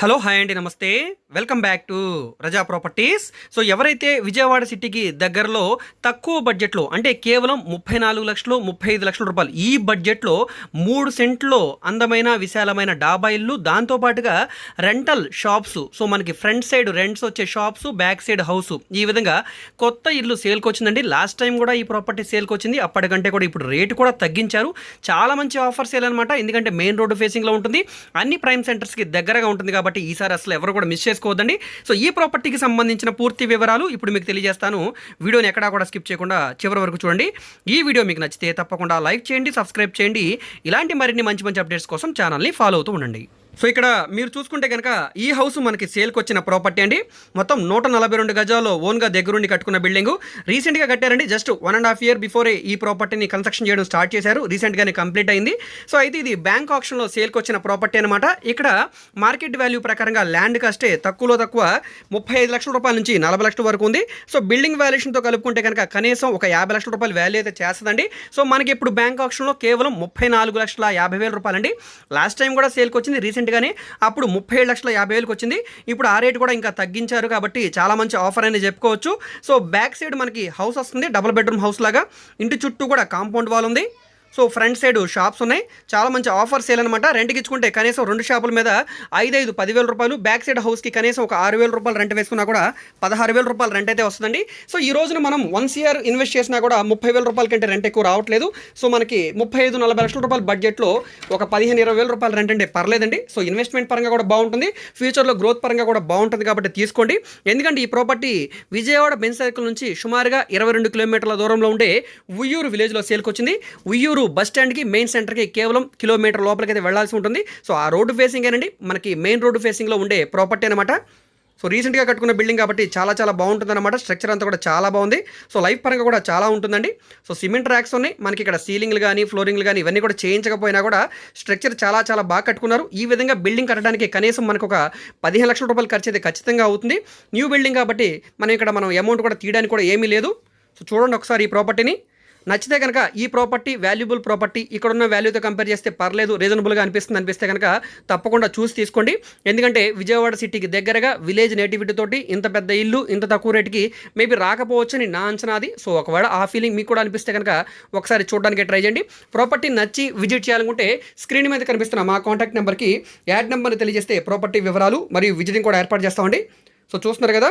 Hello hi అండి నమస్తే. Welcome back to Raza properties. So ఎవరైతే విజయవాడ సిటీకి దగ్గరలో తక్కువ బడ్జెట్లో అంటే కేవలం ముప్పై నాలుగు లక్షలు ముప్పై ఐదు లక్షల రూపాయలు ఈ బడ్జెట్లో మూడు సెంట్లో అందమైన విశాలమైన డాబా ఇల్లు దాంతోపాటుగా రెంటల్ షాప్స్. సో మనకి ఫ్రంట్ సైడ్ రెంట్స్ వచ్చే షాప్స్ బ్యాక్ సైడ్ హౌస్. ఈ విధంగా కొత్త ఇల్లు సేల్కి వచ్చిందండి. లాస్ట్ టైం కూడా ఈ ప్రాపర్టీ సేల్కి వచ్చింది. అప్పటికంటే కూడా ఇప్పుడు రేటు కూడా తగ్గించారు. చాలా మంచి ఆఫర్ సేల్ అనమాట ఎందుకంటే మెయిన్ రోడ్డు ఫేసింగ్లో ఉంటుంది. అన్ని ప్రైమ్ సెంటర్స్కి దగ్గరగా ఉంటుంది కాబట్టి ఈసారి అసలు ఎవరు కూడా మిస్ చేసుకోవద్దండి. సో ఈ ప్రాపర్టీకి సంబంధించిన పూర్తి వివరాలు ఇప్పుడు మీకు తెలియజేస్తాను. వీడియోని ఎక్కడా కూడా స్కిప్ చేయకుండా చివరి వరకు చూడండి. ఈ వీడియో మీకు నచ్చితే తప్పకుండా లైక్ చేయండి సబ్స్క్రైబ్ చేయండి. ఇలాంటి మరిన్ని మంచి మంచి అప్డేట్స్ కోసం ఛానల్ని ఫాలో అవుతూ ఉండండి. సో ఇక్కడ మీరు చూసుకుంటే కనుక ఈ హౌస్ మనకి సేల్కి వచ్చిన ప్రాపర్టీ అండి. మొత్తం నూట నలభై రెండు గజాల్లో ఓన్గా దగ్గరుండి కట్టుకున్న బిల్డింగ్. రీసెంట్గా కట్టారండి. Just one and half year before ఈ ప్రాపర్టీని కన్స్ట్రక్షన్ చేయడం స్టార్ట్ చేశారు. రీసెంట్గానే కంప్లీట్ అయింది. సో అయితే ఇది బ్యాంక్ ఆప్షన్లో సేల్కి వచ్చిన ప్రాపర్టీ అనమాట ఇక్కడ మార్కెట్ వాల్యూ ప్రకారంగా ల్యాండ్ కాస్టే తక్కువలో తక్కువ ముప్పై ఐదు లక్షల రూపాయల నుంచి నలభై లక్షల వరకు ఉంది. సో బిల్డింగ్ వాల్యుయేషన్తో కలుపుకుంటే కనుక కనీసం ఒక యాభై లక్షల రూపాయలు వాల్యూ అయితే చేస్తుందండి. సో మనకి ఇప్పుడు బ్యాంక్ ఆప్షన్లో కేవలం ముప్పై నాలుగు లక్షల యాభై వేల రూపాయలండి. లాస్ట్ టైం కూడా సేల్కి వచ్చింది రీసెంట్గానే అప్పుడు ముప్పై ఏడు లక్షల యాభై వేలకు వచ్చింది. ఇప్పుడు ఆ రేటు కూడా ఇంకా తగ్గించారు కాబట్టి చాలా మంచి ఆఫర్ అనేది చెప్పుకోవచ్చు. సో బ్యాక్ సైడ్ మనకి హౌస్ వస్తుంది. డబుల్ బెడ్రూమ్ హౌస్ లాగా. ఇంటి చుట్టూ కూడా కాంపౌండ్ వాల్ ఉంది. సో ఫ్రంట్ సైడ్ షాప్స్ ఉన్నాయి. చాలా మంచి ఆఫర్ సేల్ అనమాట రెంట్కి ఇచ్చుకుంటే కనీసం రెండు షాపుల మీద ఐదు ఐదు పదివేల రూపాయలు బ్యాక్ సైడ్ హౌస్కి కనీసం ఒక ఆరు వేల రూపాయలు రెంట్ వేసుకున్నా కూడా పదహారు వేల రూపాయలు రెంట్ అయితే వస్తుందండి. సో ఈ రోజున మనం వన్స్ ఇయర్ ఇన్వెస్ట్ చేసినా కూడా ముప్పై వేల రూపాయల కంటే రెంట్ ఎక్కువ రావట్లేదు. సో మనకి ముప్పై ఐదు నలభై లక్షల రూపాయల బడ్జెట్లో ఒక పదిహేను ఇరవై వేల రూపాయలు రెంట్ అంటే పర్లేదండి. సో ఇన్వెస్ట్మెంట్ పరంగా కూడా బాగుంటుంది. ఫ్యూచర్లో గ్రోత్ పరంగా కూడా బాగుంటుంది కాబట్టి తీసుకోండి. ఎందుకంటే ఈ ప్రాపర్టీ విజయవాడ బెన్ సర్కిల్ నుంచి సుమారుగా ఇరవై రెండు కిలోమీటర్ల దూరంలో ఉండే ఉయ్యూరు విలేజ్లో సేల్కొచ్చింది. ఉయ్యూరు ఉయ్యూరు బస్ స్టాండ్కి మెయిన్ సెంటర్కి కేవలం కిలోమీటర్ లోపలికైతే అయితే వెళ్ళాల్సి ఉంటుంది. సో ఆ రోడ్డు ఫేసింగ్ ఏనండి మనకి మెయిన్ రోడ్డు ఫేసింగ్లో ఉండే ప్రాపర్టీ అనమాట సో రీసెంట్గా కట్టుకున్న బిల్డింగ్ కాబట్టి చాలా చాలా బాగుంటుంది అనమాట స్ట్రక్చర్ అంతా కూడా చాలా బాగుంది. సో లైఫ్ పరంగా కూడా చాలా ఉంటుందండి. సో సిమెంట్ ర్యాక్స్ ఉన్నాయి. మనకి ఇక్కడ సీలింగ్లు కానీ ఫ్లోరింగ్లు కానీ ఇవన్నీ కూడా చేయించకపోయినా కూడా స్ట్రక్చర్ చాలా చాలా బాగా కట్టుకున్నారు. ఈ విధంగా బిల్డింగ్ కట్టడానికి కనీసం మనకు ఒక పదిహేను లక్షల రూపాయలు ఖర్చు అయితే ఖచ్చితంగా అవుతుంది. న్యూ బిల్డింగ్ కాబట్టి మనం ఇక్కడ మనం అమౌంట్ కూడా తీయడానికి కూడా ఏమీ లేదు. సో చూడండి ఒకసారి ఈ ప్రాపర్టీని. నచ్చితే కనుక ఈ ప్రాపర్టీ వాల్యుబుల్ ప్రాపర్టీ ఇక్కడ ఉన్న వాల్యూతో కంపేర్ చేస్తే పర్లేదు రీజనబుల్గా అనిపిస్తుంది అనిపిస్తే కనుక తప్పకుండా చూసి తీసుకోండి. ఎందుకంటే విజయవాడ సిటీకి దగ్గరగా విలేజ్ నేటివిటీ తోటి ఇంత పెద్ద ఇల్లు ఇంత తక్కువ రేటుకి మేబీ రాకపోవచ్చని నా అంచనాది. సో ఒకవేళ ఆ ఫీలింగ్ మీకు కూడా అనిపిస్తే కనుక ఒకసారి చూడడానికి ట్రై చేయండి. ప్రాపర్టీ నచ్చి విజిట్ చేయాలనుకుంటే స్క్రీన్ మీద కనిపిస్తున్న మా కాంటాక్ట్ నెంబర్కి యాడ్ నెంబర్ని తెలియజేస్తే ప్రాపర్టీ వివరాలు మరియు విజిటింగ్ కూడా ఏర్పాటు చేస్తామండి. సో చూస్తున్నారు కదా?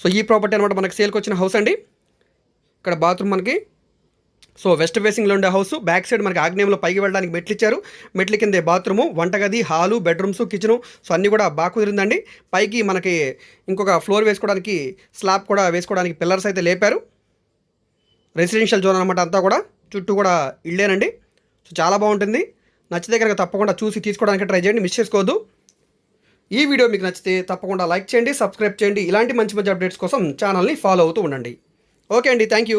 సో ఈ ప్రాపర్టీ అనమాట మనకు సేల్కి వచ్చిన హౌస్ అండి. ఇక్కడ బాత్రూమ్ మనకి. సో వెస్ట్ ఫేసింగ్లో ఉండే హౌస్ బ్యాక్ సైడ్ మనకి ఆగ్నేయంలో పైకి వెళ్ళడానికి మెట్లు ఇచ్చారు. మెట్ల కిందే బాత్రూము వంటగది హాలు బెడ్రూమ్స్ కిచెను. సో అన్నీ కూడా బాగా కుదిరిందండి. పైకి మనకి ఇంకొక ఫ్లోర్ వేసుకోవడానికి స్లాబ్ కూడా వేసుకోవడానికి పిల్లర్స్ అయితే లేపారు. రెసిడెన్షియల్ జోన్ అనమాట అంతా కూడా. చుట్టూ కూడా ఇళ్ళేనండి. సో చాలా బాగుంటుంది. నచ్చితే కనుక తప్పకుండా చూసి తీసుకోవడానికి ట్రై చేయండి. మిస్ చేసుకోవద్దు. ఈ వీడియో మీకు నచ్చితే తప్పకుండా లైక్ చేయండి సబ్స్క్రైబ్ చేయండి. ఇలాంటి మంచి మంచి అప్డేట్స్ కోసం ఛానల్ని ఫాలో అవుతూ ఉండండి. ఓకే అండి థ్యాంక్ యూ.